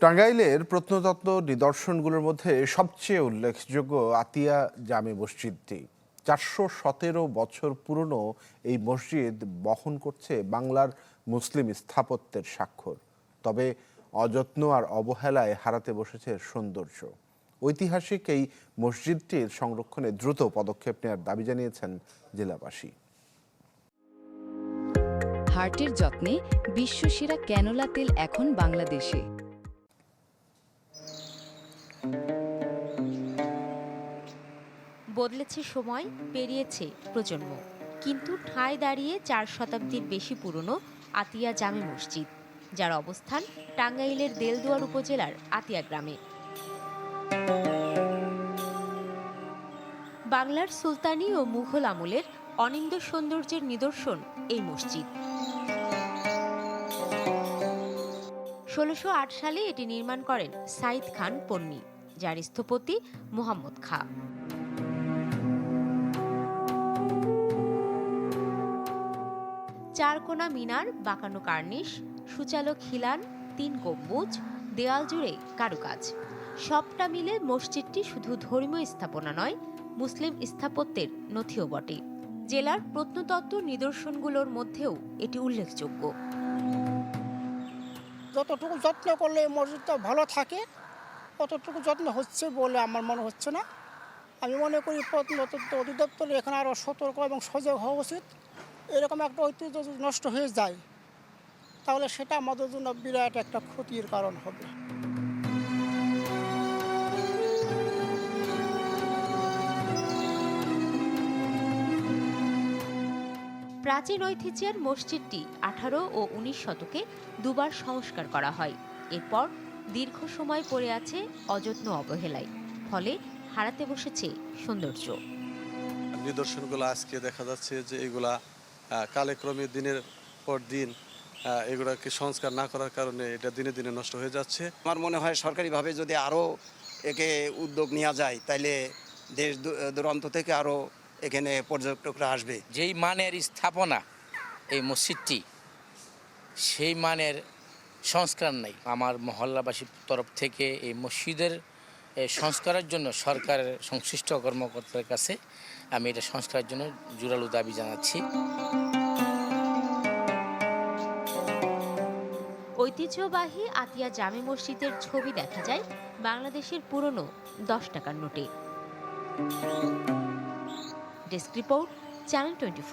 টাঙ্গাইলের প্রত্নতত্ত্ব নিদর্শনগুলোর মধ্যে সবচেয়ে উল্লেখযোগ্য আতিয়া জামে মসজিদটি। চারশো সতেরো বছর পুরনো এই মসজিদ বহন করছে বাংলার মুসলিম স্থাপত্যের স্বাক্ষর। তবে অযত্ন আর অবহেলায় হারাতে বসেছে সৌন্দর্য। ঐতিহাসিক এই মসজিদটির সংরক্ষণে দ্রুত পদক্ষেপ নেওয়ার দাবি জানিয়েছেন জেলাবাসী। হার্টের যত্নে বিশ্বসেরা ক্যানোলা তেল এখন বাংলাদেশে। বদলেছে সময়, পেরিয়েছে প্রজন্ম। কিন্তু ঠায় দাঁড়িয়ে চার শতাব্দীর বেশি পুরনো আতিয়া জামে মসজিদ, যার অবস্থান টাঙ্গাইলের দেলদুয়ার উপজেলার আতিয়া গ্রামে। বাংলার সুলতানি ও মুঘল আমলের অনিন্দ সৌন্দর্যের নিদর্শন এই মসজিদ। ষোলোশো সালে এটি নির্মাণ করেন সাইদ খান পন্নী। যার স্থপতি মুহাম্মদ খা। চারকোনা মিনার, বাঁকানো কার্নিশ সুচালো খিলান, তিন গম্বুজ, দেয়াল জুড়ে কারুকাজ। সবটা মিলে মসজিদটি শুধু ধর্মীয় স্থাপনা নয়, মুসলিম স্থাপত্যের নথিও বটে। জেলার প্রত্নতত্ত্ব নিদর্শনগুলোর মধ্যেও এটি উল্লেখযোগ্য। যতটুকু যত্ন করলে মসজিদটা ভালো থাকে ততটুকু যত্ন হচ্ছে বলে আমার মনে হচ্ছে না। আমি মনে করি প্রত্নতত্ত্ব অধিদপ্তরে এখানে আরও সতর্ক এবং সজাগ হওয়া উচিত। এরকম একটা ঐতিহ্য যদি নষ্ট হয়ে যায়, তাহলে সেটা আমাদের জন্য বিরাট একটা ক্ষতির কারণ হবে। প্রাচীন ঐতিহ্যের মসজিদটি আঠারো ও উনিশ শতকে দুবার সংস্কার করা হয়। এরপর দীর্ঘ সময় পড়ে আছে অযত্ন অবহেলায়। ফলে হারাতে বসেছে সৌন্দর্য। নিদর্শনগুলো আজকে দেখা যাচ্ছে যে এগুলা কালেক্রমে দিনের পর দিন এগুলাকে সংস্কার না করার কারণে এটা দিনে দিনে নষ্ট হয়ে যাচ্ছে। আমার মনে হয় সরকারিভাবে যদি আরও একে উদ্যোগ নেওয়া যায় তাইলে দেশ দূরান্ত থেকে আরও এখানে পর্যটকরা আসবে। যেই মানের স্থাপনা এই মসজিদটি সেই মানের সংস্কার নাই। আমার মহল্লাবাসীর তরফ থেকে এই মসজিদের সংস্কারের জন্য সরকারের সংশ্লিষ্ট কর্মকর্তার কাছে আমি এটা সংস্কারের জন্য জোরালো দাবি জানাচ্ছি। ঐতিহ্যবাহী আতিয়া জামে মসজিদের ছবি দেখা যায় বাংলাদেশের পুরনো দশ টাকার নোটে। Desk report, channel twenty